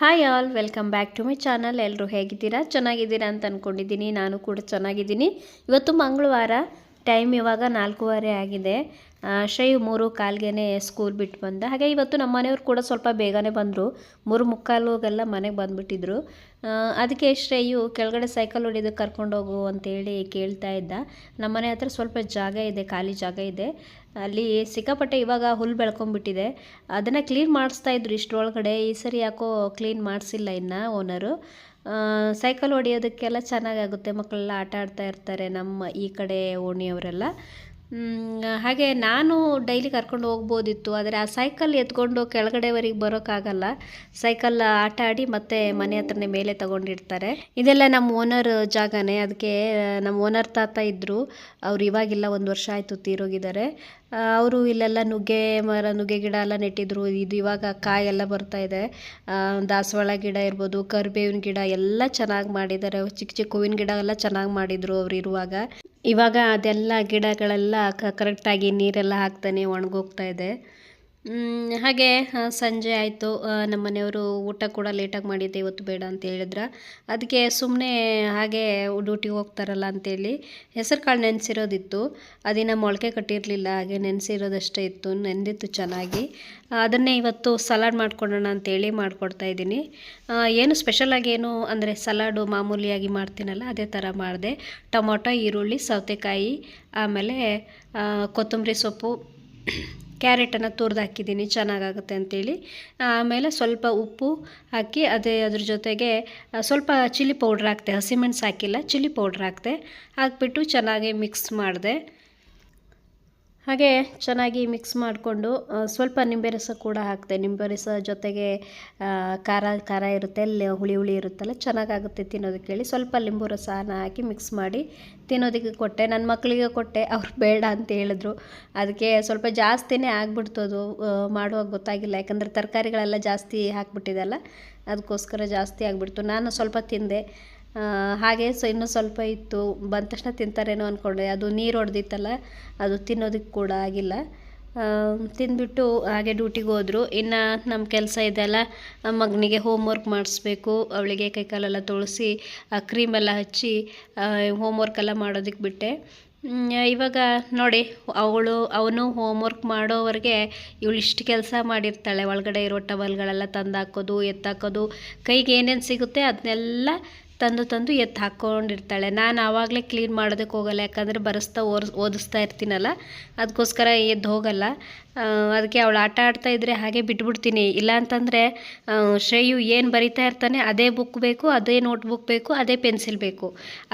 Hi all welcome back to my channel ಎಲ್ಲರೂ ಹೇಗಿದ್ದೀರಾ? ಚೆನ್ನಾಗಿದ್ದೀರಾ ಅಂತ ಅಂದ್ಕೊಂಡಿದ್ದೀನಿ ನಾನು ಕೂಡ ಚೆನ್ನಾಗಿದ್ದೀನಿ. ಇವತ್ತು ಮಂಗಳವಾರ ಟೈಮ್ ಇವಾಗ ನಾಲ್ಕೂವರೆ ಆಗಿದೆ. ಶ್ರೇಯು ಮೂರು ಕಾಲ್ಗೆನೆ ಸ್ಕೂಲ್ ಬಿಟ್ಟು ಬಂದ. ಹಾಗೆ ಇವತ್ತು ನಮ್ಮ ಮನೆಯವ್ರು ಕೂಡ ಸ್ವಲ್ಪ ಬೇಗನೆ ಬಂದರು. ಮೂರು ಮುಕ್ಕಾಲುಗೆಲ್ಲ ಮನೆಗೆ ಬಂದುಬಿಟ್ಟಿದ್ರು. ಅದಕ್ಕೆ ಶ್ರೇಯು ಕೆಳಗಡೆ ಸೈಕಲ್ ಹೊಡಿಯೋದಕ್ಕೆ ಕರ್ಕೊಂಡೋಗು ಅಂತೇಳಿ ಕೇಳ್ತಾ ಇದ್ದ. ನಮ್ಮ ಮನೆ ಹತ್ರ ಸ್ವಲ್ಪ ಜಾಗ ಇದೆ, ಖಾಲಿ ಜಾಗ ಇದೆ. ಅಲ್ಲಿ ಸಿಕ್ಕಾಪಟ್ಟೆ ಇವಾಗ ಹುಲ್ಲು ಬೆಳ್ಕೊಂಡ್ಬಿಟ್ಟಿದೆ ಅದನ್ನು ಕ್ಲೀನ್ ಮಾಡಿಸ್ತಾ ಇದ್ರು ಇಷ್ಟರೊಳಗಡೆ. ಈ ಸರಿ ಯಾಕೋ ಕ್ಲೀನ್ ಮಾಡಿಸಿಲ್ಲ ಇನ್ನು ಓನರು ಸೈಕಲ್ ಹೊಡೆಯೋದಕ್ಕೆಲ್ಲ ಚೆನ್ನಾಗಾಗುತ್ತೆ ಮಕ್ಕಳೆಲ್ಲ ಆಟ ಆಡ್ತಾ ಇರ್ತಾರೆ ನಮ್ಮ ಈ ಕಡೆ ಓಣಿಯವರೆಲ್ಲ. ಹಾಗೆ ನಾನು ಡೈಲಿ ಕರ್ಕೊಂಡು ಹೋಗ್ಬೋದಿತ್ತು, ಆದರೆ ಆ ಸೈಕಲ್ ಎತ್ಕೊಂಡು ಕೆಳಗಡೆವರೆಗೆ ಬರೋಕ್ಕಾಗಲ್ಲ. ಸೈಕಲ್ ಆಟ ಆಡಿ ಮತ್ತೆ ಮನೆ ಹತ್ರನೇ ಮೇಲೆ ತಗೊಂಡಿರ್ತಾರೆ. ಇದೆಲ್ಲ ನಮ್ಮ ಓನರ್ ಜಾಗನೇ, ಅದಕ್ಕೆ ನಮ್ಮ ಓನರ್ ತಾತ ಇದ್ದರು ಅವ್ರು ಇವಾಗಿಲ್ಲ ಒಂದು ವರ್ಷ ಆಯಿತು ತೀರೋಗಿದ್ದಾರೆ. ಅವರು ಇಲ್ಲೆಲ್ಲ ನುಗ್ಗೆ, ಮರ, ನುಗ್ಗೆ ಗಿಡ ಎಲ್ಲ ನೆಟ್ಟಿದ್ರು. ಇದು ಇವಾಗ ಕಾಯೆಲ್ಲ ಬರ್ತಾ ಇದೆ. ದಾಸವಾಳ ಗಿಡ ಇರ್ಬೋದು, ಕರಿಬೇವಿನ ಗಿಡ ಎಲ್ಲ ಚೆನ್ನಾಗಿ ಮಾಡಿದ್ದಾರೆ. ಚಿಕ್ಕ ಚಿಕ್ಕ ಹೂವಿನ ಗಿಡ ಎಲ್ಲ ಚೆನ್ನಾಗಿ ಮಾಡಿದರು ಅವರು ಇರುವಾಗ. ಇವಾಗ ಅದೆಲ್ಲ ಗಿಡಗಳೆಲ್ಲ ಕರೆಕ್ಟಾಗಿ ನೀರೆಲ್ಲ ಹಾಕ್ತಾನೆ ಒಣಗೋಗ್ತಾ ಇದೆ. ಹಾಗೆ ಸಂಜೆ ಆಯಿತು. ನಮ್ಮ ಮನೆಯವರು ಊಟ ಕೂಡ ಲೇಟಾಗಿ ಮಾಡಿದ್ದೆ, ಇವತ್ತು ಬೇಡ ಅಂತ ಹೇಳಿದ್ರ. ಅದಕ್ಕೆ ಸುಮ್ಮನೆ ಹಾಗೆ ಡ್ಯೂಟಿಗೆ ಹೋಗ್ತಾರಲ್ಲ ಅಂತೇಳಿ ಹೆಸರು ಕಾಳು ನೆನೆಸಿರೋದಿತ್ತು. ಅದಿನ ಮೊಳಕೆ ಕಟ್ಟಿರಲಿಲ್ಲ, ಹಾಗೆ ನೆನೆಸಿರೋದಷ್ಟೇ ಇತ್ತು ನೆನೆದಿತ್ತು ಚೆನ್ನಾಗಿ. ಅದನ್ನೇ ಇವತ್ತು ಸಲಾಡ್ ಮಾಡ್ಕೊಳ್ಳೋಣ ಅಂತೇಳಿ ಮಾಡಿಕೊಡ್ತಾ ಇದ್ದೀನಿ. ಏನು ಸ್ಪೆಷಲಾಗಿ ಏನು, ಅಂದರೆ ಸಲಾಡು ಮಾಮೂಲಿಯಾಗಿ ಮಾಡ್ತೀನಲ್ಲ, ಅದೇ ಥರ ಮಾಡಿದೆ. ಟೊಮೊಟೊ, ಈರುಳ್ಳಿ, ಸೌತೆಕಾಯಿ, ಆಮೇಲೆ ಕೊತ್ತಂಬರಿ ಸೊಪ್ಪು ಕ್ಯಾರೆಟನ್ನು ತುರಿದು ಹಾಕಿದ್ದೀನಿ, ಚೆನ್ನಾಗಾಗುತ್ತೆ ಅಂತೇಳಿ. ಆಮೇಲೆ ಸ್ವಲ್ಪ ಉಪ್ಪು ಹಾಕಿ ಅದೇ ಅದ್ರ ಜೊತೆಗೆ ಸ್ವಲ್ಪ ಚಿಲ್ಲಿ ಪೌಡ್ರ್ ಹಾಕ್ತೆ ಹಸಿಮೆಣಸು ಹಾಕಿಲ್ಲ, ಚಿಲ್ಲಿ ಪೌಡ್ರ್ ಹಾಕ್ತೆ. ಹಾಕ್ಬಿಟ್ಟು ಚೆನ್ನಾಗಿ ಮಿಕ್ಸ್ ಮಾಡಿದೆ. ಹಾಗೆ ಚೆನ್ನಾಗಿ ಮಿಕ್ಸ್ ಮಾಡಿಕೊಂಡು ಸ್ವಲ್ಪ ನಿಂಬೆ ರಸ ಕೂಡ ಹಾಕಿದೆ ನಿಂಬೆ ರಸ ಜೊತೆಗೆ ಖಾರ ಖಾರ ಇರುತ್ತೆ ಹುಳಿ ಹುಳಿ ಇರುತ್ತಲ್ಲ, ಚೆನ್ನಾಗಾಗುತ್ತೆ ತಿನ್ನೋದಕ್ಕೆ ಹೇಳಿ. ಸ್ವಲ್ಪ ಲಿಂಬು ರಸನ ಹಾಕಿ ಮಿಕ್ಸ್ ಮಾಡಿ ತಿನ್ನೋದಕ್ಕೆ ಕೊಟ್ಟೆ. ನನ್ನ ಮಕ್ಕಳಿಗೆ ಕೊಟ್ಟೆ, ಅವ್ರು ಬೇಡ ಅಂತ ಹೇಳಿದ್ರು. ಅದಕ್ಕೆ ಸ್ವಲ್ಪ ಜಾಸ್ತಿನೇ ಆಗ್ಬಿಡ್ತು ಅದು ಮಾಡುವಾಗ ಗೊತ್ತಾಗಿಲ್ಲ. ಯಾಕಂದರೆ ತರಕಾರಿಗಳೆಲ್ಲ ಜಾಸ್ತಿ ಹಾಕ್ಬಿಟ್ಟಿದೆಲ್ಲ ಅದಕ್ಕೋಸ್ಕರ ಜಾಸ್ತಿ ಆಗಿಬಿಡ್ತು. ನಾನು ಸ್ವಲ್ಪ ತಿಂದೆ. ಹಾಗೆ ಸೊ ಇನ್ನೂ ಸ್ವಲ್ಪ ಇತ್ತು. ಬಂದ ತಕ್ಷಣ ತಿಂತಾರೇನೋ ಅಂದ್ಕೊಂಡೆ ಅದು ನೀರು ಹೊಡೆದಿತ್ತಲ್ಲ, ಅದು ತಿನ್ನೋದಕ್ಕೆ ಕೂಡ ಆಗಿಲ್ಲ. ತಿಂದುಬಿಟ್ಟು ಹಾಗೆ ಡ್ಯೂಟಿಗೆ ಹೋದರು. ಇನ್ನು ನಮ್ಮ ಕೆಲಸ ಇದೆಲ್ಲ ಮಗನಿಗೆ ಹೋಮ್ವರ್ಕ್ ಮಾಡಿಸ್ಬೇಕು. ಅವಳಿಗೆ ಕೈಕಾಲೆಲ್ಲ ತೊಳಸಿ, ಆ ಕ್ರೀಮೆಲ್ಲ ಹಚ್ಚಿ ಹೋಮ್ವರ್ಕ್ ಎಲ್ಲ ಮಾಡೋದಕ್ಕೆ ಬಿಟ್ಟೆ. ಇವಾಗ ನೋಡಿ, ಅವಳು, ಅವನು ಹೋಮ್ವರ್ಕ್ ಮಾಡೋವರೆಗೆ ಇವಳು ಇಷ್ಟು ಕೆಲಸ ಮಾಡಿರ್ತಾಳೆ. ಒಳಗಡೆ ಇರೋ ಟವಲ್ಗಳೆಲ್ಲ ತಂದು ಹಾಕೋದು ಎತ್ತಾಕೋದು. ಕೈಗೆ ಏನೇನು ಸಿಗುತ್ತೆ ಅದನ್ನೆಲ್ಲ ತಂದು ತಂದು ಎತ್ತು ಹಾಕ್ಕೊಂಡಿರ್ತಾಳೆ ನಾನು ಆವಾಗಲೇ ಕ್ಲೀನ್ ಮಾಡೋದಕ್ಕೆ ಹೋಗಲ್ಲ, ಯಾಕಂದರೆ ಬರೆಸ್ತಾ ಓರ್, ಓದಿಸ್ತಾ ಇರ್ತೀನಲ್ಲ ಅದಕ್ಕೋಸ್ಕರ ಎದ್ದು ಹೋಗಲ್ಲ. ಅದಕ್ಕೆ ಅವಳು ಆಟ ಆಡ್ತಾ ಇದ್ದರೆ ಹಾಗೆ ಬಿಟ್ಬಿಡ್ತೀನಿ. ಇಲ್ಲ ಅಂತಂದರೆ ಶ್ರೇಯು ಏನು ಬರಿತಾ ಇರ್ತಾನೆ ಅದೇ ಬುಕ್ ಬೇಕು, ಅದೇ ನೋಟ್ ಬುಕ್, ಅದೇ ಪೆನ್ಸಿಲ್ ಬೇಕು.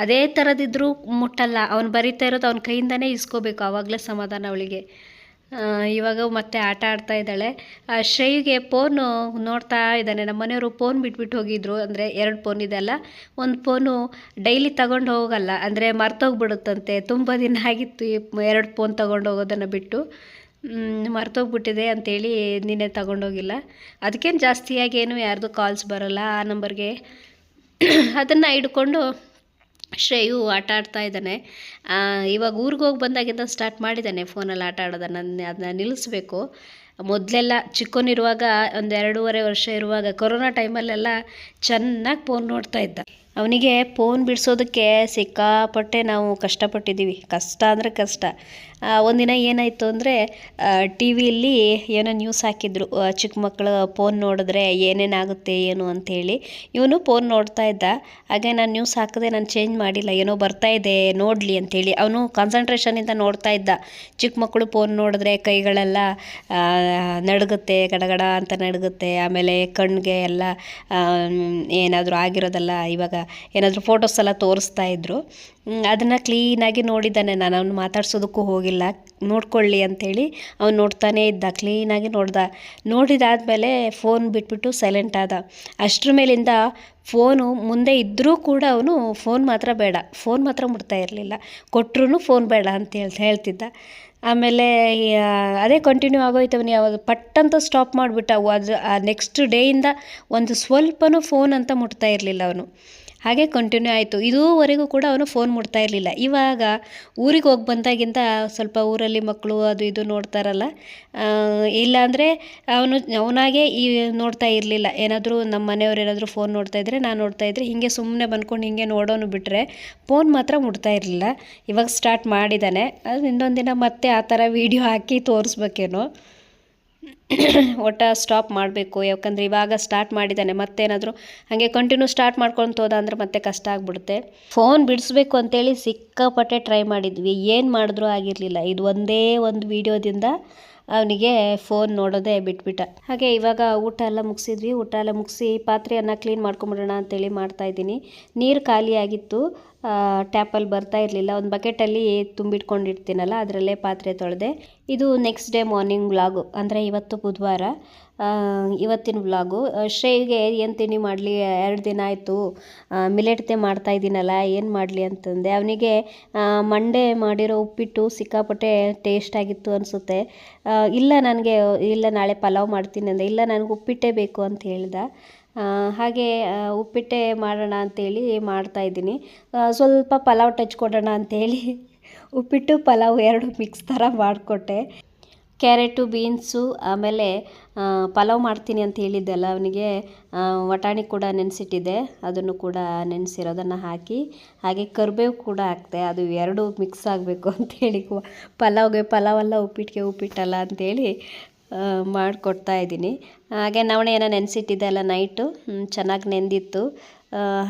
ಅದೇ ಥರದಿದ್ದರೂ ಮುಟ್ಟಲ್ಲ. ಅವ್ನು ಬರಿತಾ ಇರೋದು ಅವ್ನ ಕೈಯಿಂದನೇ ಇಸ್ಕೋಬೇಕು ಆವಾಗಲೇ ಸಮಾಧಾನ ಅವಳಿಗೆ. ಇವಾಗ ಮತ್ತೆ ಆಟ ಆಡ್ತಾ ಇದ್ದಾಳೆ. ಶ್ರೇಯಿಗೆ ಫೋನು ನೋಡ್ತಾ ಇದ್ದಾನೆ. ನಮ್ಮ ಮನೆಯವರು ಫೋನ್ ಬಿಟ್ಬಿಟ್ಟು ಹೋಗಿದ್ರು. ಅಂದರೆ ಎರಡು ಫೋನ್ ಇದೆಲ್ಲ ಒಂದು ಫೋನು ಡೈಲಿ ತಗೊಂಡು ಹೋಗಲ್ಲ. ಅಂದರೆ ಮರ್ತೋಗ್ಬಿಡುತ್ತಂತೆ. ತುಂಬ ದಿನ ಆಗಿತ್ತು ಈ ಎರಡು ಫೋನ್ ತಗೊಂಡು ಹೋಗೋದನ್ನು ಬಿಟ್ಟು. ಮರ್ತೋಗ್ಬಿಟ್ಟಿದೆ ಅಂತೇಳಿ ನಿನ್ನೆ ತಗೊಂಡೋಗಿಲ್ಲ ಅದಕ್ಕೇನು ಜಾಸ್ತಿಯಾಗಿ ಏನು ಯಾರ್ದು ಕಾಲ್ಸ್ ಬರೋಲ್ಲ. ಆ ನಂಬರ್ಗೆ ಅದನ್ನು ಹಿಡ್ಕೊಂಡು ಶ್ರೇಯು ಆಟ ಆಡ್ತಾ ಇದ್ದಾನೆ. ಇವಾಗ ಊರಿಗೆ ಹೋಗಿ ಬಂದಾಗಿಂದ ಸ್ಟಾರ್ಟ್ ಮಾಡಿದ್ದಾನೆ ಫೋನಲ್ಲಿ ಆಟ ಆಡೋದನ್ನು ಅದನ್ನ ನಿಲ್ಲಿಸ್ಬೇಕು. ಮೊದಲೆಲ್ಲ ಚಿಕ್ಕವನಿರುವಾಗ ಒಂದು ಎರಡೂವರೆ ವರ್ಷ ಇರುವಾಗ ಕೊರೋನಾ ಟೈಮಲ್ಲೆಲ್ಲ ಚೆನ್ನಾಗಿ ಫೋನ್ ನೋಡ್ತಾ ಇದ್ದ. ಅವನಿಗೆ ಫೋನ್ ಬಿಡಿಸೋದಕ್ಕೆ ಸಿಕ್ಕಾಪಟ್ಟೆ ನಾವು ಕಷ್ಟಪಟ್ಟಿದ್ದೀವಿ. ಕಷ್ಟ ಅಂದರೆ ಕಷ್ಟ. ಒಂದಿನ ಏನಾಯಿತು ಅಂದರೆ ಟಿ ವಿಯಲ್ಲಿ ಏನೋ ನ್ಯೂಸ್ ಹಾಕಿದ್ರು. ಚಿಕ್ಕ ಮಕ್ಕಳು ಫೋನ್ ನೋಡಿದ್ರೆ ಏನೇನಾಗುತ್ತೆ, ಏನು ಅಂಥೇಳಿ ಇವನು ಫೋನ್ ನೋಡ್ತಾ ಇದ್ದ. ಹಾಗೆ ನಾನು ನ್ಯೂಸ್ ಹಾಕಿದೆ ನಾನು ಚೇಂಜ್ ಮಾಡಿಲ್ಲ. ಏನೋ ಬರ್ತಾ ಇದೆ, ನೋಡಲಿ ಅಂಥೇಳಿ ಅವನು ಕಾನ್ಸಂಟ್ರೇಷನಿಂದ ನೋಡ್ತಾ ಇದ್ದ. ಚಿಕ್ಕ ಮಕ್ಕಳು ಫೋನ್ ನೋಡಿದ್ರೆ ಕೈಗಳೆಲ್ಲ ನಡುಗುತ್ತೆ, ಗಡಗಡ ಅಂತ ನಡುಗುತ್ತೆ. ಆಮೇಲೆ ಕಣ್ಣಿಗೆ ಎಲ್ಲ ಏನಾದರೂ ಆಗಿರೋದಲ್ಲ ಇವಾಗ. ಏನಾದರೂ ಫೋಟೋಸ್ ಎಲ್ಲ ತೋರಿಸ್ತಾ ಇದ್ದರು ಅದನ್ನು ಕ್ಲೀನಾಗಿ ನೋಡಿದ್ದಾನೆ ನಾನು. ಅವನು ಮಾತಾಡ್ಸೋದಕ್ಕೂ ಹೋಗಿಲ್ಲ. ನೋಡ್ಕೊಳ್ಳಿ ಅಂಥೇಳಿ ಅವ್ನು ನೋಡ್ತಾನೇ ಇದ್ದ. ಕ್ಲೀನಾಗಿ ನೋಡ್ದ. ನೋಡಿದಾದಮೇಲೆ ಫೋನ್ ಬಿಟ್ಬಿಟ್ಟು ಸೈಲೆಂಟ್ ಆದ. ಅಷ್ಟ್ರ ಮೇಲಿಂದ ಫೋನು ಮುಂದೆ ಇದ್ದರೂ ಕೂಡ ಅವನು ಫೋನ್ ಮಾತ್ರ ಬೇಡ. ಫೋನ್ ಮಾತ್ರ ಮುಡ್ತಾ ಇರಲಿಲ್ಲ. ಕೊಟ್ಟರು ಫೋನ್ ಬೇಡ ಅಂತ ಹೇಳ್, ಹೇಳ್ತಿದ್ದ. ಆಮೇಲೆ ಅದೇ ಕಂಟಿನ್ಯೂ ಆಗೋಯ್ತು ಅವನು ಯಾವುದು ಪಟ್ ಅಂತ ಸ್ಟಾಪ್ ಮಾಡಿಬಿಟ್ಟ ಅದು ನೆಕ್ಸ್ಟ್ ಡೇಯಿಂದ ಒಂದು ಸ್ವಲ್ಪನೂ ಫೋನ್ ಅಂತ ಮುಟ್ತಾ ಇರಲಿಲ್ಲ ಅವನು. ಹಾಗೆ ಕಂಟಿನ್ಯೂ ಆಯಿತು. ಇದುವರೆಗೂ ಕೂಡ ಅವನು ಫೋನ್ ಮುಡ್ತಾ ಇರಲಿಲ್ಲ. ಇವಾಗ ಊರಿಗೆ ಹೋಗಿ ಬಂದಾಗಿಂದ ಸ್ವಲ್ಪ ಊರಲ್ಲಿ ಮಕ್ಕಳು ಅದು ಇದು ನೋಡ್ತಾರಲ್ಲ ಇಲ್ಲಾಂದರೆ ಅವನು, ಅವನಾಗೆ ಈ ನೋಡ್ತಾ ಇರಲಿಲ್ಲ. ಏನಾದರೂ ನಮ್ಮ ಮನೆಯವ್ರು ಏನಾದರೂ ಫೋನ್ ನೋಡ್ತಾ ಇದ್ದರೆ ನಾನು ನೋಡ್ತಾ ಇದ್ದರೆ ಹೀಗೆ ಸುಮ್ಮನೆ ಬಂದ್ಕೊಂಡು ಹೀಗೆ ನೋಡೋನು ಬಿಟ್ಟರೆ ಫೋನ್ ಮಾತ್ರ ಮುಡ್ತಾ ಇರಲಿಲ್ಲ. ಇವಾಗ ಸ್ಟಾರ್ಟ್ ಮಾಡಿದ್ದಾನೆ ಅದು ಇನ್ನೊಂದು ಮತ್ತೆ ಆ ಥರ ವೀಡಿಯೋ ಹಾಕಿ ತೋರಿಸ್ಬೇಕೇನೋ. ಒಟ್ಟ ಸ್ಟಾಪ್ ಮಾಡಬೇಕು. ಯಾಕಂದರೆ ಇವಾಗ ಸ್ಟಾರ್ಟ್ ಮಾಡಿದ್ದಾನೆ, ಮತ್ತೇನಾದರೂ ಹಾಗೆ ಕಂಟಿನ್ಯೂ ಸ್ಟಾರ್ಟ್ ಮಾಡ್ಕೊತ ಹೋದ ಅಂದರೆ ಮತ್ತೆ ಕಷ್ಟ ಆಗಿಬಿಡುತ್ತೆ. ಫೋನ್ ಬಿಡಿಸ್ಬೇಕು ಅಂತೇಳಿ ಸಿಕ್ಕಾಪಟ್ಟೆ ಟ್ರೈ ಮಾಡಿದ್ವಿ. ಏನು ಮಾಡಿದ್ರೂ ಆಗಿರಲಿಲ್ಲ. ಇದು ಒಂದೇ ಒಂದು ವೀಡಿಯೋದಿಂದ ಅವನಿಗೆ ಫೋನ್ ನೋಡೋದೇ ಬಿಟ್ಬಿಟ್ಟ. ಹಾಗೆ ಇವಾಗ ಊಟ ಎಲ್ಲ ಮುಗಿಸಿದ್ವಿ. ಊಟ ಎಲ್ಲ ಮುಗಿಸಿ ಪಾತ್ರೆಯನ್ನು ಕ್ಲೀನ್ ಮಾಡ್ಕೊಂಬಿಡೋಣ ಅಂತೇಳಿ ಮಾಡ್ತಾಯಿದ್ದೀನಿ ನೀರು ಖಾಲಿಯಾಗಿತ್ತು ಟ್ಯಾಪಲ್ಲಿ ಬರ್ತಾ ಇರಲಿಲ್ಲ. ಒಂದು ಬಕೆಟಲ್ಲಿ ತುಂಬಿಟ್ಕೊಂಡಿರ್ತೀನಲ್ಲ, ಅದರಲ್ಲೇ ಪಾತ್ರೆ ತೊಳೆದೆ. ಇದು ನೆಕ್ಸ್ಟ್ ಡೇ ಮಾರ್ನಿಂಗ್ ವ್ಲಾಗು ಅಂದರೆ ಇವತ್ತು ಬುಧವಾರ ಇವತ್ತಿನ ಬ್ಲಾಗು ಶ್ರೇಯಿಗೆ ಏನು ತಿಂಡಿ ಮಾಡಲಿ? ಎರಡು ದಿನ ಆಯಿತು. ಮಿಲೆಟ್ತೆ ಮಾಡ್ತಾ ಇದ್ದೀನಲ್ಲ ಏನು ಮಾಡಲಿ ಅಂತಂದೆ. ಅವನಿಗೆ ಮಂಡೆ ಮಾಡಿರೋ ಉಪ್ಪಿಟ್ಟು ಸಿಕ್ಕಾಪಟ್ಟೆ ಟೇಸ್ಟ್ ಆಗಿತ್ತು ಅನಿಸುತ್ತೆ. ಇಲ್ಲ ನನಗೆ, ಇಲ್ಲ ನಾಳೆ ಪಲಾವ್ ಮಾಡ್ತೀನಿ ಅಂದೆ. ಇಲ್ಲ ನನಗೆ ಉಪ್ಪಿಟ್ಟೇ ಬೇಕು ಅಂತ ಹೇಳಿದ. ಹಾಗೆ ಉಪ್ಪಿಟ್ಟೆ ಮಾಡೋಣ ಅಂತೇಳಿ ಮಾಡ್ತಾಯಿದ್ದೀನಿ ಸ್ವಲ್ಪ ಪಲಾವ್ ಟಚ್ ಕೊಡೋಣ ಅಂತೇಳಿ ಉಪ್ಪಿಟ್ಟು, ಪಲಾವ್ ಎರಡು ಮಿಕ್ಸ್ ಥರ ಮಾಡಿಕೊಟ್ಟೆ. ಕ್ಯಾರೆಟು, ಬೀನ್ಸು, ಆಮೇಲೆ ಪಲಾವ್ ಮಾಡ್ತೀನಿ ಅಂತ ಹೇಳಿದ್ದೆಲ್ಲ ಅವನಿಗೆ ವಟಾಣಿ ಕೂಡ ನೆನೆಸಿಟ್ಟಿದೆ ಅದನ್ನು ಕೂಡ ನೆನೆಸಿರೋದನ್ನು ಹಾಕಿ. ಹಾಗೆ ಕರಿಬೇವು ಕೂಡ ಹಾಕ್ತೆ ಅದು ಎರಡು ಮಿಕ್ಸ್ ಆಗಬೇಕು ಅಂತೇಳಿ ಪಲಾವ್ಗೆ, ಪಲಾವಲ್ಲ ಉಪ್ಪಿಟ್ಟಿಗೆ ಉಪ್ಪಿಟ್ಟಲ್ಲ ಅಂಥೇಳಿ ಮಾಡಿಕೊಡ್ತಾ ಇದ್ದೀನಿ. ಹಾಗೆ ನವಣೆಯನ್ನು ನೆನೆಸಿಟ್ಟಿದ್ದೆ ಅಲ್ಲ, ನೈಟು. ಚೆನ್ನಾಗಿ ನೆಂದಿತ್ತು.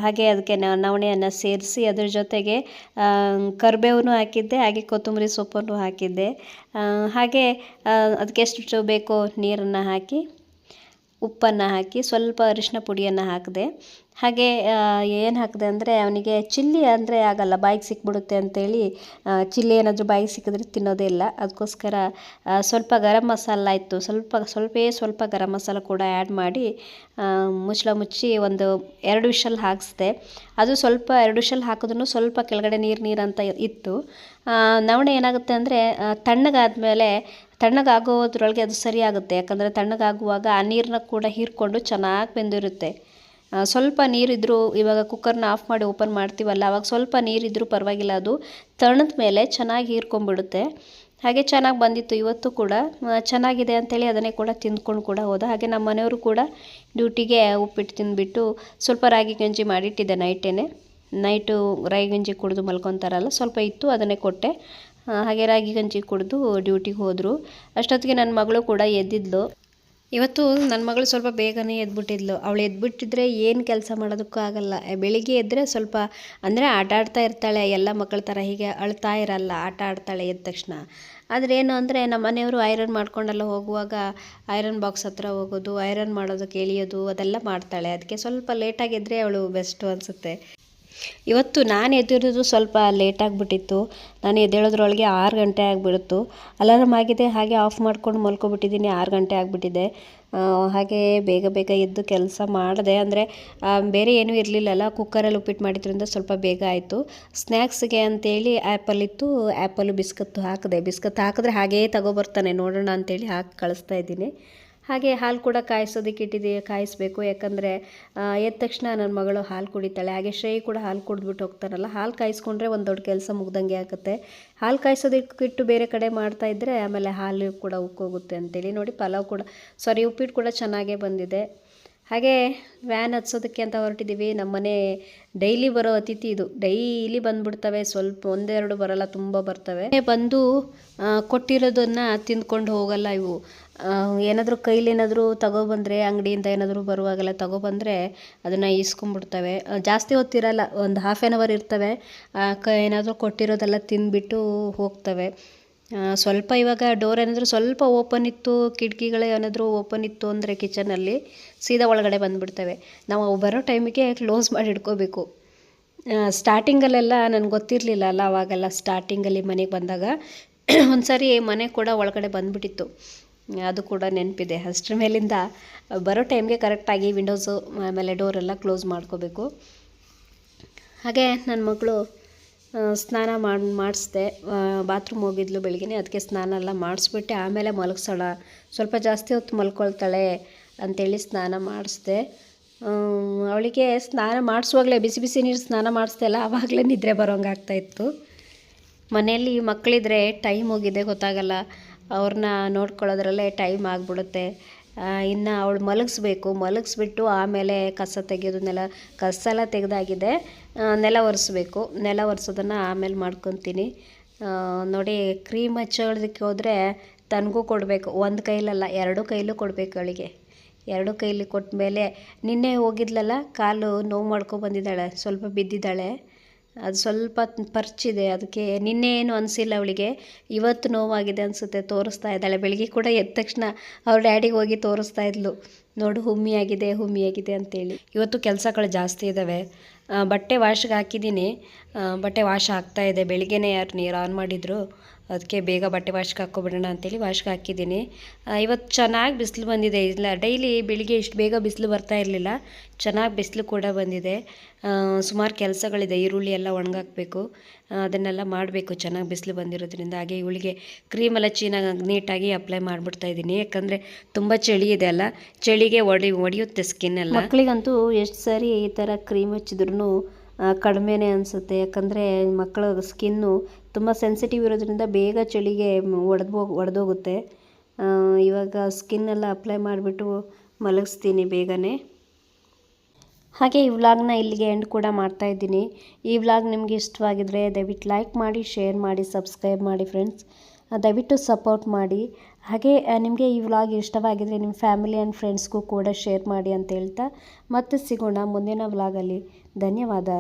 ಹಾಗೆ ಅದಕ್ಕೆ ನವಣೆಯನ್ನು ಸೇರಿಸಿ ಅದ್ರ ಜೊತೆಗೆ ಕರಿಬೇವನ್ನು ಹಾಕಿದ್ದೆ, ಹಾಗೆ ಕೊತ್ತಂಬರಿ ಸೊಪ್ಪನ್ನು ಹಾಕಿದ್ದೆ. ಹಾಗೆ ಅದಕ್ಕೆ ಎಷ್ಟು ಬೇಕೋ ನೀರನ್ನು ಹಾಕಿ ಉಪ್ಪನ್ನು ಹಾಕಿ ಸ್ವಲ್ಪ ಅರಿಶಿನ ಪುಡಿಯನ್ನು ಹಾಕಿದೆ. ಹಾಗೆ ಏನು ಹಾಕಿದೆ ಅಂದರೆ ಅವನಿಗೆ ಚಿಲ್ಲಿ ಅಂದರೆ ಆಗಲ್ಲ, ಬಾಯಿಗೆ ಸಿಕ್ಬಿಡುತ್ತೆ ಅಂತೇಳಿ ಚಿಲ್ಲಿ ಏನಾದರೂ ಬಾಯಿಗೆ ಸಿಕ್ಕಿದ್ರೆ ತಿನ್ನೋದೇ ಇಲ್ಲ. ಅದಕ್ಕೋಸ್ಕರ ಸ್ವಲ್ಪ ಗರಂ ಮಸಾಲ ಇತ್ತು ಸ್ವಲ್ಪ, ಸ್ವಲ್ಪೇ ಸ್ವಲ್ಪ ಗರಂ ಮಸಾಲ ಕೂಡ ಆ್ಯಡ್ ಮಾಡಿ ಮುಚ್ಚಳ ಮುಚ್ಚಿ ಒಂದು ಎರಡು ವಿಷಲ್ ಹಾಕಿಸ್ದೆ. ಅದು ಸ್ವಲ್ಪ, ಎರಡು ವಿಷಲ್ ಹಾಕಿದ್ರೂ ಸ್ವಲ್ಪ ಕೆಳಗಡೆ ನೀರು ನೀರು ಅಂತ ಇತ್ತು. ನವಣೆ ಏನಾಗುತ್ತೆ ಅಂದರೆ ತಣ್ಣಗಾದ್ಮೇಲೆ ತಣ್ಣಗಾಗೋದ್ರೊಳಗೆ ಅದು ಸರಿಯಾಗುತ್ತೆ. ಯಾಕಂದರೆ ತಣ್ಣಗಾಗುವಾಗ ಆ ನೀರನ್ನ ಕೂಡ ಹೀರ್ಕೊಂಡು ಚೆನ್ನಾಗಿ ಬೆಂದಿರುತ್ತೆ. ಸ್ವಲ್ಪ ನೀರಿದ್ದರೂ ಇವಾಗ ಕುಕ್ಕರ್ನ ಆಫ್ ಮಾಡಿ ಓಪನ್ ಮಾಡ್ತೀವಲ್ಲ, ಅವಾಗ ಸ್ವಲ್ಪ ನೀರಿದ್ದರೂ ಪರವಾಗಿಲ್ಲ, ಅದು ತಣ್ಣದ ಮೇಲೆ ಚೆನ್ನಾಗಿ ಹೀರ್ಕೊಂಡ್ಬಿಡುತ್ತೆ. ಹಾಗೆ ಚೆನ್ನಾಗಿ ಬಂದಿತ್ತು ಇವತ್ತು ಕೂಡ. ಚೆನ್ನಾಗಿದೆ ಅಂತೇಳಿ ಅದನ್ನೇ ಕೂಡ ತಿಂದ್ಕೊಂಡು ಕೂಡ ಹೋದ. ಹಾಗೆ ನಮ್ಮ ಮನೆಯವರು ಕೂಡ ಡ್ಯೂಟಿಗೆ ಉಪ್ಪಿಟ್ಟು ತಿಂದುಬಿಟ್ಟು ಸ್ವಲ್ಪ ರಾಗಿ ಗಂಜಿ ಮಾಡಿಟ್ಟಿದ್ದೆ ನೈಟೇನೆ. ನೈಟು ರಾಗಿ ಗಂಜಿ ಕುಡಿದು ಮಲ್ಕೊತಾರಲ್ಲ, ಸ್ವಲ್ಪ ಇತ್ತು ಅದನ್ನೇ ಕೊಟ್ಟೆ. ಹಾಗೆ ರಾಗಿ ಗಂಜಿ ಕುಡಿದು ಡ್ಯೂಟಿಗೆ ಹೋದರು. ಅಷ್ಟೊತ್ತಿಗೆ ನನ್ನ ಮಗಳು ಕೂಡ ಎದ್ದಿದ್ಲು. ಇವತ್ತು ನನ್ನ ಮಗಳು ಸ್ವಲ್ಪ ಬೇಗನೆ ಎದ್ಬಿಟ್ಟಿದ್ಲು. ಅವಳು ಎದ್ಬಿಟ್ಟಿದ್ರೆ ಏನು ಕೆಲಸ ಮಾಡೋದಕ್ಕೂ ಆಗಲ್ಲ. ಬೆಳಿಗ್ಗೆ ಎದ್ದರೆ ಸ್ವಲ್ಪ ಅಂದರೆ ಆಟ ಆಡ್ತಾ ಇರ್ತಾಳೆ. ಎಲ್ಲ ಮಕ್ಕಳ ಥರ ಹೀಗೆ ಅಳ್ತಾ ಇರಲ್ಲ. ಆಟ ಆಡ್ತಾಳೆ ಎದ್ದ ತಕ್ಷಣ. ಆದರೆ ಏನು ಅಂದರೆ ನಮ್ಮ ಮನೆಯವರು ಐರನ್ ಮಾಡ್ಕೊಂಡೆಲ್ಲ ಹೋಗುವಾಗ ಐರನ್ ಬಾಕ್ಸ್ ಹತ್ರ ಹೋಗೋದು, ಐರನ್ ಮಾಡೋದಕ್ಕೆ ಎಳಿಯೋದು ಅದೆಲ್ಲ ಮಾಡ್ತಾಳೆ. ಅದಕ್ಕೆ ಸ್ವಲ್ಪ ಲೇಟಾಗಿದ್ದರೆ ಅವಳು ಬೆಸ್ಟು ಅನಿಸುತ್ತೆ. ಇವತ್ತು ನಾನು ಎದ್ದಿರೋದು ಸ್ವಲ್ಪ ಲೇಟ್ ಆಗಿಬಿಟ್ಟಿತ್ತು. ನಾನು ಎದ್ದೇಳೋದ್ರೊಳಗೆ ಆರು ಗಂಟೆ ಆಗಿಬಿಡ್ತು ಅಲಾರಮ್ ಆಗಿದೆ, ಹಾಗೆ ಆಫ್ ಮಾಡ್ಕೊಂಡು ಮಲ್ಕೊಬಿಟ್ಟಿದ್ದೀನಿ, ಆರು ಗಂಟೆ ಆಗಿಬಿಟ್ಟಿದೆ. ಹಾಗೆ ಬೇಗ ಬೇಗ ಎದ್ದು ಕೆಲಸ ಮಾಡಿದೆ. ಅಂದರೆ ಬೇರೆ ಏನೂ ಇರಲಿಲ್ಲಲ್ಲ ಕುಕ್ಕರಲ್ಲಿ ಉಪ್ಪಿಟ್ಟು ಮಾಡಿದ್ರಿಂದ ಸ್ವಲ್ಪ ಬೇಗ ಆಯಿತು. ಸ್ನ್ಯಾಕ್ಸ್ಗೆ ಅಂತೇಳಿ ಆ್ಯಪಲ್ ಇತ್ತು. ಆ್ಯಪಲ್ಲು ಬಿಸ್ಕತ್ತು ಹಾಕಿದೆ. ಬಿಸ್ಕತ್ ಹಾಕಿದ್ರೆ ಹಾಗೇ ತಗೊಬರ್ತಾನೆ ನೋಡೋಣ ಅಂತೇಳಿ ಹಾಕಿ ಕಳಿಸ್ತಾ ಇದ್ದೀನಿ. ಹಾಗೆ ಹಾಲು ಕೂಡ ಕಾಯಿಸೋದಕ್ಕೆ ಇಟ್ಟಿದ್ದೆ, ಕಾಯಿಸಬೇಕು. ಯಾಕಂದರೆ ಎದ್ದ ತಕ್ಷಣ ನನ್ನ ಮಗಳು ಹಾಲು ಕುಡಿತಾಳೆ. ಹಾಗೆ ಶ್ರೇಯಿ ಕೂಡ ಹಾಲು ಕುಡಿದ್ಬಿಟ್ಟು ಹೋಗ್ತಾರಲ್ಲ ಹಾಲು ಕಾಯಿಸ್ಕೊಂಡ್ರೆ ಒಂದು ದೊಡ್ಡ ಕೆಲಸ ಮುಗ್ದಂಗೆ ಆಗುತ್ತೆ. ಹಾಲು ಕಾಯಿಸೋದಕ್ಕಿಟ್ಟು ಬೇರೆ ಕಡೆ ಮಾಡ್ತಾ ಇದ್ದರೆ ಆಮೇಲೆ ಹಾಲು ಕೂಡ ಉಕ್ಕೋಗುತ್ತೆ ಅಂತೇಳಿ. ನೋಡಿ, ಪಲಾವ್ ಕೂಡ, ಸಾರಿ, ಉಪ್ಪಿಟ್ಟು ಕೂಡ ಚೆನ್ನಾಗೇ ಬಂದಿದೆ. ಹಾಗೆ ವ್ಯಾನ್ ಹತ್ಸೋದಕ್ಕೆ ಅಂತ ಹೊರಟಿದ್ದೀವಿ. ನಮ್ಮನೆ ಡೈಲಿ ಬರೋ ಅತಿಥಿ ಇದು. ಡೈಲಿ ಬಂದ್ಬಿಡ್ತವೆ. ಸ್ವಲ್ಪ ಒಂದೆರಡು ಬರಲ್ಲ, ತುಂಬ ಬರ್ತವೆ. ಬಂದು ಕೊಟ್ಟಿರೋದನ್ನು ತಿಂದ್ಕೊಂಡು ಹೋಗಲ್ಲ ಇವು. ಏನಾದರೂ ಕೈಲಿ ಏನಾದರೂ ತಗೊಬಂದರೆ, ಅಂಗಡಿಯಿಂದ ಏನಾದರೂ ಬರುವಾಗೆಲ್ಲ ತಗೊಬಂದರೆ ಅದನ್ನು ಈಸ್ಕೊಂಡ್ಬಿಡ್ತವೆ ಜಾಸ್ತಿ ಹೊತ್ತಿರಲ್ಲ, ಒಂದು ಹಾಫ್ ಆ್ಯನ್ ಅವರ್ ಇರ್ತವೆ. ಕ, ಏನಾದರೂ ಕೊಟ್ಟಿರೋದೆಲ್ಲ ತಿಂದುಬಿಟ್ಟು ಹೋಗ್ತವೆ. ಸ್ವಲ್ಪ ಇವಾಗ ಡೋರ್ ಏನಾದರೂ ಸ್ವಲ್ಪ ಓಪನ್ ಇತ್ತು, ಕಿಟಕಿಗಳೇ ಏನಾದರೂ ಓಪನ್ ಇತ್ತು ಅಂದರೆ ಕಿಚನಲ್ಲಿ ಸೀದಾ ಒಳಗಡೆ ಬಂದುಬಿಡ್ತವೆ. ನಾವು ಬರೋ ಟೈಮಿಗೆ ಕ್ಲೋಸ್ ಮಾಡಿ ಇಟ್ಕೋಬೇಕು. ಸ್ಟಾರ್ಟಿಂಗಲ್ಲೆಲ್ಲ ನನಗೆ ಗೊತ್ತಿರಲಿಲ್ಲ ಅಲ್ಲ, ಅವಾಗೆಲ್ಲ ಸ್ಟಾರ್ಟಿಂಗಲ್ಲಿ ಮನೆಗೆ ಬಂದಾಗ. ಒಂದು ಸಾರಿ ಮನೆ ಕೂಡ ಒಳಗಡೆ ಬಂದುಬಿಟ್ಟಿತ್ತು. ಅದು ಕೂಡ ನೆನಪಿದೆ. ಅಷ್ಟರ ಮೇಲಿಂದ ಬರೋ ಟೈಮ್ಗೆ ಕರೆಕ್ಟಾಗಿ ವಿಂಡೋಸು ಆಮೇಲೆ ಡೋರೆಲ್ಲ ಕ್ಲೋಸ್ ಮಾಡ್ಕೋಬೇಕು. ಹಾಗೆ ನನ್ನ ಮಗಳು ಸ್ನಾನ ಮಾಡಿ, ಮಾಡಿಸ್ದೆ. ಬಾತ್ರೂಮ್ ಹೋಗಿದ್ಲು ಬೆಳಗ್ಗೆ ಅದಕ್ಕೆ ಸ್ನಾನ ಎಲ್ಲ ಮಾಡಿಸ್ಬಿಟ್ಟೆ. ಆಮೇಲೆ ಮಲಗಿಸೋಣ. ಸ್ವಲ್ಪ ಜಾಸ್ತಿ ಹೊತ್ತು ಮಲ್ಕೊಳ್ತಾಳೆ ಅಂಥೇಳಿ ಸ್ನಾನ ಮಾಡಿಸ್ದೆ. ಅವಳಿಗೆ ಸ್ನಾನ ಮಾಡಿಸುವಾಗಲೇ ಬಿಸಿ ಬಿಸಿ ನೀರು ಸ್ನಾನ ಮಾಡಿಸ್ದಲ್ಲ ಆವಾಗಲೇ ನಿದ್ರೆ ಬರೋಂಗಾಗ್ತಾಯಿತ್ತು ಮನೆಯಲ್ಲಿ ಮಕ್ಕಳಿದ್ರೆ ಟೈಮ್ ಹೋಗಿದೆ, ಗೊತ್ತಾಗಲ್ಲ. ಅವ್ರನ್ನ ನೋಡ್ಕೊಳ್ಳೋದ್ರಲ್ಲೇ ಟೈಮ್ ಆಗಿಬಿಡುತ್ತೆ. ಇನ್ನು ಅವಳು ಮಲಗಿಸ್ಬೇಕು. ಮಲಗಿಸ್ಬಿಟ್ಟು ಆಮೇಲೆ ಕಸ ತೆಗೆಯೋದನ್ನೆಲ್ಲ ನೆಲ ಕಸ ಎಲ್ಲ ತೆಗೆದಾಗಿದೆ ನೆಲ ಒರೆಸ್ಬೇಕು. ನೆಲ ಒರೆಸೋದನ್ನು ಆಮೇಲೆ ಮಾಡ್ಕೊತೀನಿ. ನೋಡಿ ಕ್ರೀಮ್ ಹಚ್ಚೋದಕ್ಕೆ ಹೋದರೆ ತನಗೂ ಕೊಡಬೇಕು. ಒಂದು ಕೈಲಲ್ಲ, ಎರಡು ಕೈಲೂ ಕೊಡಬೇಕು ಅವಳಿಗೆ. ಎರಡು ಕೈಲಿ ಕೊಟ್ಟ ಮೇಲೆ ನಿನ್ನೆ ಹೋಗಿದ್ಲಲ್ಲ, ಕಾಲು ನೋವು ಮಾಡ್ಕೊ ಬಂದಿದ್ದಾಳೆ, ಸ್ವಲ್ಪ ಬಿದ್ದಿದ್ದಾಳೆ. ಅದು ಸ್ವಲ್ಪ ಪರ್ಚಿದೆ, ಅದಕ್ಕೆ ನಿನ್ನೆ ಏನು ಅನಿಸಿಲ್ಲ ಅವಳಿಗೆ. ಇವತ್ತು ನೋವಾಗಿದೆ ಅನಿಸುತ್ತೆ, ತೋರಿಸ್ತಾ ಇದ್ದಾಳೆ. ಬೆಳಿಗ್ಗೆ ಕೂಡ ಎದ್ದ ತಕ್ಷಣ ಅವ್ರ ಡ್ಯಾಡಿಗೆ ಹೋಗಿ ತೋರಿಸ್ತಾ ಇದ್ಲು. ನೋಡು, ಹುಮ್ಮಿಯಾಗಿದೆ ಹುಮ್ಮಿಯಾಗಿದೆ ಅಂತೇಳಿ. ಇವತ್ತು ಕೆಲಸಗಳು ಜಾಸ್ತಿ ಇದ್ದಾವೆ ಬಟ್ಟೆ ವಾಶ್ಗೆ ಹಾಕಿದ್ದೀನಿ. ಬಟ್ಟೆ ವಾಶ್ ಆಗ್ತಾಯಿದೆ ಬೆಳಿಗ್ಗೆನೇ ಯಾರು ನೀರು ಆನ್ ಮಾಡಿದ್ರು. ಅದಕ್ಕೆ ಬೇಗ ಬಟ್ಟೆ ವಾಶ್ಗೆ ಹಾಕ್ಕೊಬಿಡೋಣ ಅಂತೇಳಿ ವಾಶ್ಗೆ ಹಾಕಿದ್ದೀನಿ. ಇವತ್ತು ಚೆನ್ನಾಗಿ ಬಿಸಿಲು ಬಂದಿದೆ. ಇಲ್ಲ, ಡೈಲಿ ಬೆಳಿಗ್ಗೆ ಇಷ್ಟು ಬೇಗ ಬಿಸಿಲು ಬರ್ತಾ ಇರಲಿಲ್ಲ. ಚೆನ್ನಾಗಿ ಬಿಸಿಲು ಕೂಡ ಬಂದಿದೆ. ಸುಮಾರು ಕೆಲಸಗಳಿದೆ. ಈರುಳ್ಳಿ ಎಲ್ಲ ಒಣಗಾಕಬೇಕು. ಅದನ್ನೆಲ್ಲ ಮಾಡಬೇಕು. ಚೆನ್ನಾಗಿ ಬಿಸಿಲು ಬಂದಿರೋದ್ರಿಂದ. ಹಾಗೆ ಇವಳಿಗೆ ಕ್ರೀಮೆಲ್ಲ ಚೀನಾಗಿ ನೀಟಾಗಿ ಅಪ್ಲೈ ಮಾಡಿಬಿಡ್ತಾ ಇದ್ದೀನಿ. ಯಾಕಂದರೆ ತುಂಬ ಚಳಿ ಇದೆ ಅಲ್ಲ. ಚಳಿಗೆ ಒಡಿ, ಒಡೆಯುತ್ತೆ ಸ್ಕಿನ್ ಎಲ್ಲ. ಮಕ್ಕಳಿಗಂತೂ ಎಷ್ಟು ಸಾರಿ ಈ ಥರ ಕ್ರೀಮ್ ಹಚ್ಚಿದ್ರು ಕಡಿಮೆನೇ ಅನಿಸುತ್ತೆ. ಯಾಕಂದರೆ ಮಕ್ಕಳ ಸ್ಕಿನ್ನು ತುಂಬ ಸೆನ್ಸಿಟಿವ್ ಇರೋದ್ರಿಂದ ಬೇಗ ಚಳಿಗೆ ಒಡೆದು ಒಡೆದೋಗುತ್ತೆ. ಇವಾಗ ಸ್ಕಿನ್ನೆಲ್ಲ ಅಪ್ಲೈ ಮಾಡಿಬಿಟ್ಟು ಮಲಗಿಸ್ತೀನಿ ಬೇಗನೆ. ಹಾಗೆ ಈ ವ್ಲಾಗ್ನ ಇಲ್ಲಿಗೆ ಎಂಡ್ ಕೂಡ ಮಾಡ್ತಾ ಇದ್ದೀನಿ. ಈ ವ್ಲಾಗ್ ನಿಮಗೆ ಇಷ್ಟವಾಗಿದ್ದರೆ ದಯವಿಟ್ಟು ಲೈಕ್ ಮಾಡಿ ಶೇರ್ ಮಾಡಿ ಸಬ್ಸ್ಕ್ರೈಬ್ ಮಾಡಿ ಫ್ರೆಂಡ್ಸ್ ದಯವಿಟ್ಟು ಸಪೋರ್ಟ್ ಮಾಡಿ. ಹಾಗೆ ನಿಮಗೆ ಈ ವ್ಲಾಗ್ ಇಷ್ಟವಾಗಿದ್ದರೆ ನಿಮ್ಮ ಫ್ಯಾಮಿಲಿ ಆ್ಯಂಡ್ ಫ್ರೆಂಡ್ಸ್ಗೂ ಕೂಡ ಶೇರ್ ಮಾಡಿ ಅಂತ ಹೇಳ್ತಾ ಮತ್ತೆ ಸಿಗೋಣ ಮುಂದಿನ ವ್ಲಾಗಲ್ಲಿ ధన్యవాద